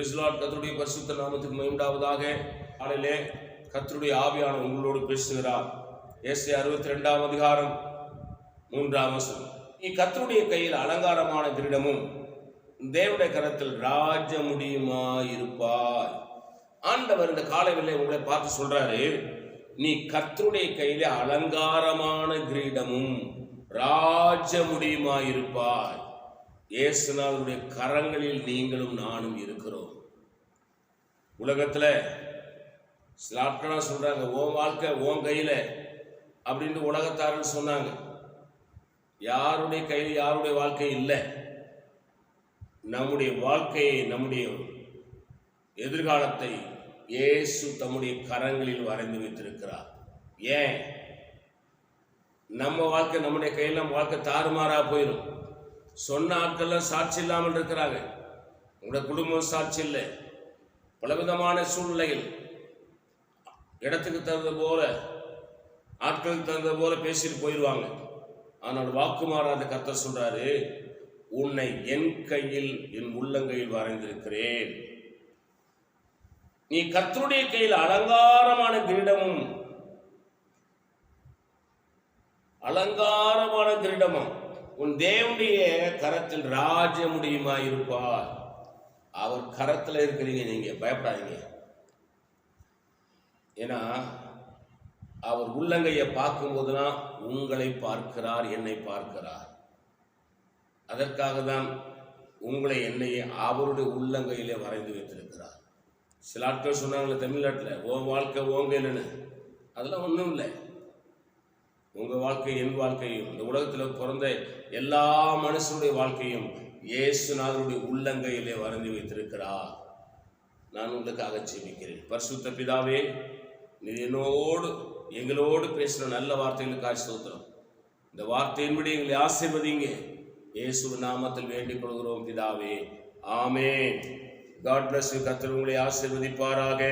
பிரிஸ்லாட் கத்தருடைய பரிசுத்த நாமத்துக்கு மயண்டாவதாக காலையிலே கத்தருடைய ஆவியான உங்களோடு பேசுகிறார். ஏசி அறுபத்தி ரெண்டாம் அதிகாரம் மூன்றாம் வசனம். நீ கத்தருடைய கையில் அலங்காரமான கிரீடமும் தேவனுடைய கரத்தில் ராஜ முடியுமா இருப்பாய் ஆண்டவர் இந்த காலையிலே உங்களை பார்த்து சொல்றாரு நீ கத்தருடைய கையில அலங்காரமான கிரீடமும் ராஜ முடியுமா இருப்பாய் இயேசுநாதனுடைய கரங்களில் நீங்களும் நானும் இருக்கிறோம். உலகத்தில் சில சொல்கிறாங்க ஓம் வாழ்க்கை ஓன் கையில் அப்படின்ட்டு உலகத்தாருன்னு சொன்னாங்க. யாருடைய கையில் யாருடைய வாழ்க்கை இல்லை. நம்முடைய வாழ்க்கையை நம்முடைய எதிர்காலத்தை இயேசு தம்முடைய கரங்களில் வரைந்து வைத்திருக்கிறார். ஏன்? நம்ம வாழ்க்கை நம்முடைய கையில் நம்ம வாழ்க்கை தாறுமாறாக போயிடும் சொன்ன ஆட்கள்லாம் சாட்சி இல்லாமல் இருக்கிறாங்க. உங்களோட குடும்பம் சாட்சி இல்லை. பலவிதமான சூழ்நிலையில் இடத்துக்கு தகுந்த போல ஆட்களுக்கு தகுந்த போல பேசிட்டு போயிடுவாங்க ஆனால் வாக்கு மாறாத கர்த்தர் சொல்றாரு உன்னை என் கையில் என் உள்ளங்கையில் வரைந்திருக்கிறேன். நீ கர்த்தருடைய கையில் அலங்காரமான கிரீடமும் அலங்காரமான கிரீடமும் உன் தேவனுடைய கரத்தில் ராஜமுடியுமா இருப்பார். அவர் கரத்தில் இருக்கிறீங்க நீங்க பயப்படாதீங்க. ஏன்னா அவர் உள்ளங்கையை பார்க்கும்போதுதான் உங்களை பார்க்கிறார் என்னை பார்க்கிறார். அதற்காக தான் உங்களை என்னையை அவருடைய உள்ளங்கையிலே வரைந்து வைத்திருக்கிறார். சில ஆட்கள் சொன்னாங்களே தமிழ்நாட்டில் ஓ வாழ்க்கை ஓங்க கையிலன்னு அதெல்லாம் ஒன்றும் இல்லை. உங்கள் வாழ்க்கை என் வாழ்க்கையும் இந்த உலகத்தில் பிறந்த எல்லா மனுஷனுடைய வாழ்க்கையும் இயேசுநாதருடைய உள்ளங்கையிலே வரைந்து வைத்திருக்கிறார். நான் உங்களுக்காக ஜெபிக்கிறேன். பரிசுத்த பிதாவே நீ என்னோடு எங்களோடு பேசின நல்ல வார்த்தைகளுக்காக ஸ்தோத்திரம். இந்த வார்த்தையின்படி எங்களை ஆசீர்வதிங்க. இயேசு நாமத்தில் வேண்டிக் கொள்கிறோம் பிதாவே ஆமே காட் பிளஸ் கத்தர் உங்களை ஆசீர்வதிப்பாராக.